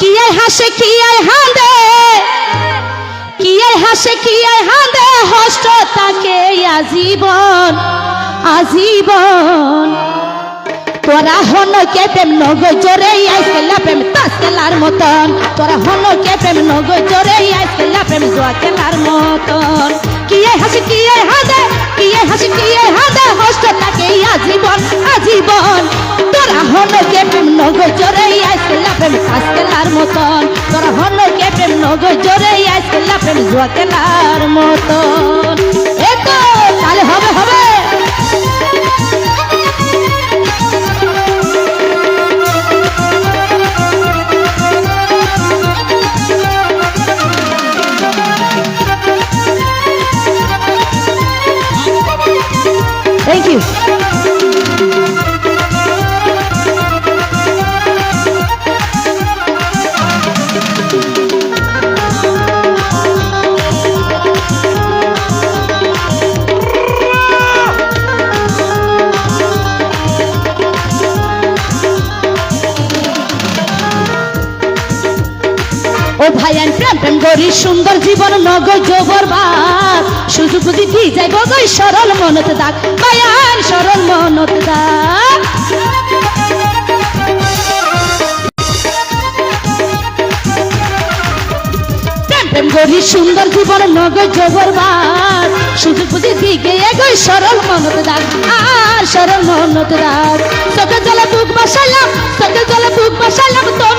কি আই হাসে কি আই হাঁদে? কি আই হাসে কি আই হাঁদে? হষ্ট তাকে আজীবন আজীবন। তোরা হন কে প্রেম, নগ জোরে আইসকেলা প্রেম তাসকেলার মতন। তোরা হন কে প্রেম, নগ জোরে আইসকেলা প্রেম জোয়াকেলার মতন। কি হাসি কি হাদে? কি হাসি কি হন কে প্রেম নগ জোরে আইসকেলা প্রেম তাসকেলার মতন। তোরা হন কে প্রেম নগ জোরে আইসকেলা প্রেম জোয়াকেলার মতন। এ তো তাহলে হবে হবে। Thank you. ও ভাই আইন প্রেম প্রেম করি, সুন্দর জীবন নগ জবর বাদ। সুযোগ বুঝি দি যাইব গই সরল মনত দাগ ভাই আইন সরল মনত দাগ। প্রেম সুন্দর জীবন নগ জবর বাদ। সুযোগ বুঝি দিকে এগোই সরল মনত দাগ, আর সরল মনত দাগ। জলে বুক বসাইলাম চোখে জলে বুক বসাইলাম তোর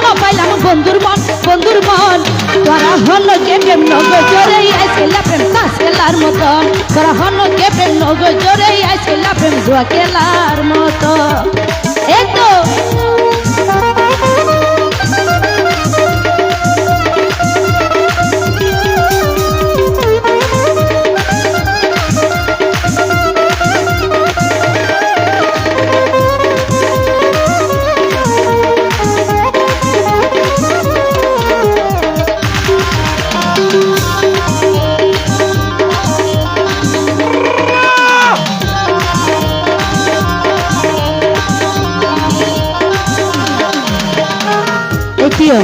আইসকেলা প্রেম জুয়া খেলার মতো। এটিও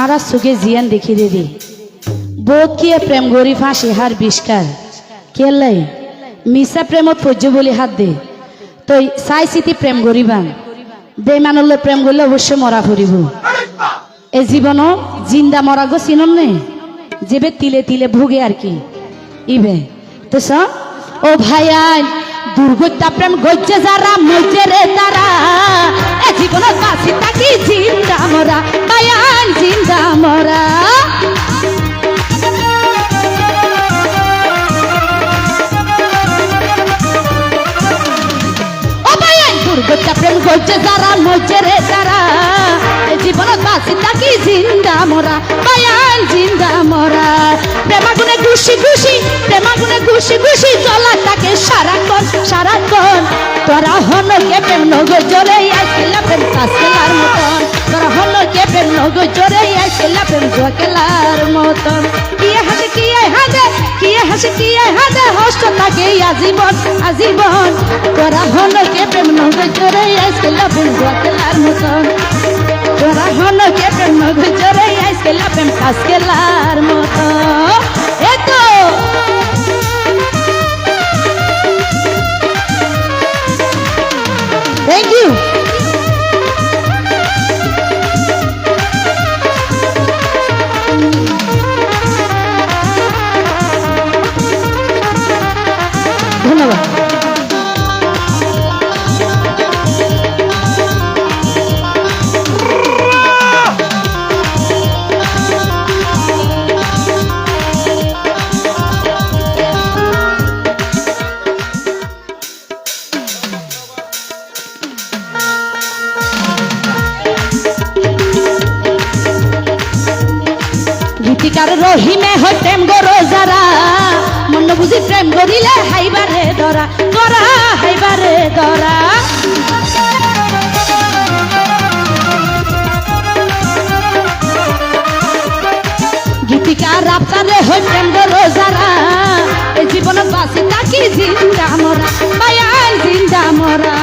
আর সুগে জিয়ান দেখি দিদি বোধ কিয়ে প্রেম গরি ফাঁসি হার বিষ্কার কেলাই? মিশা প্রেমত পর্য বলি হাত দে। তই চাই চিতি প্রেম গরিবাং বেমানলৈ প্রেম গলে অবশ্যই মরা ফুরিব এ জীবন জিন্দা মরা গো চিনন নে? যেবে তিলে তিলে ভুগে আর কি? ইবে তো ও ভাইয়াই দুর্গত্যা প্রেম গজ্জে যারা মজে রে তারা গজ্জে যারা মজে রে তারা জীবন বাসি তাকি জিন্দা মরা ভাইয়াই জিন্দা মরা। প্রেমাগুনে খুশি খুশি প্রেমাগুনে খুশি খুশি চলা তাকে সারাক্ষণ সারাক্ষণ। তোরা হন কে প্রেম নগ, জোরে আইসিলা প্রেম কাসকেলার মতন। তোরা হন কে প্রেম নগ, জোরে আইসিলা প্রেম জোকেলার মতন। হাসে কিয়ে হাসে কিয়ে হাসে হস্ত থাকে আজীবন আজীবন তোরা হন কে প্রেম নগ জোরে আইসিলা প্রেম জোকেলার মতন। তোরা হন কে প্রেম নগ জোরে আইসিলা প্রেম কাসকেলার মতন। গীতিকার রহিমে হয় প্রেম গরো যারা মন বুঝি প্রেম করিলে হাইবারে ধরা করা হাইবারে ধরা গীতিকার আপনারে হয় প্রেম গরো যারা এই জীবনত বাঁচি তাকি জিন্দা মরা বায়ান জিন্দা মরা।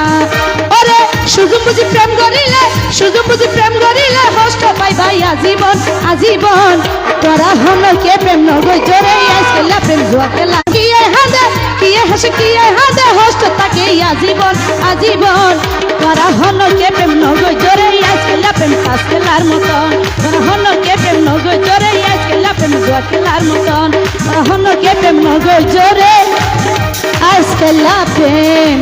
ওরে, সুযোগ বুঝি প্রেম করিলে, সুযোগ বুঝি প্রেম আজীবন। তোরা হন কে প্রেম নগর জোরে আজকেলা প্রেম জুয়া খেলা। কিয়ে হাদে, কিয়ে হাসে, কিয়ে হাদে, হস্ত তাকে আজীবন আজীবন। তোরা হন কে প্রেম নগর জোরে আজকেলা প্রেম তাস খেলার মতন। তোরা হন কে প্রেম নগর জোরে আজকেলা প্রেম জুয়া খেলার মতন। তোরা হন কে প্রেম নগর জোরে আজকেলা প্রেম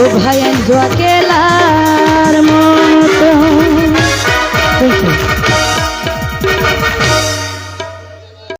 ও ভাই জুয়া খেলার মতন। Thank you.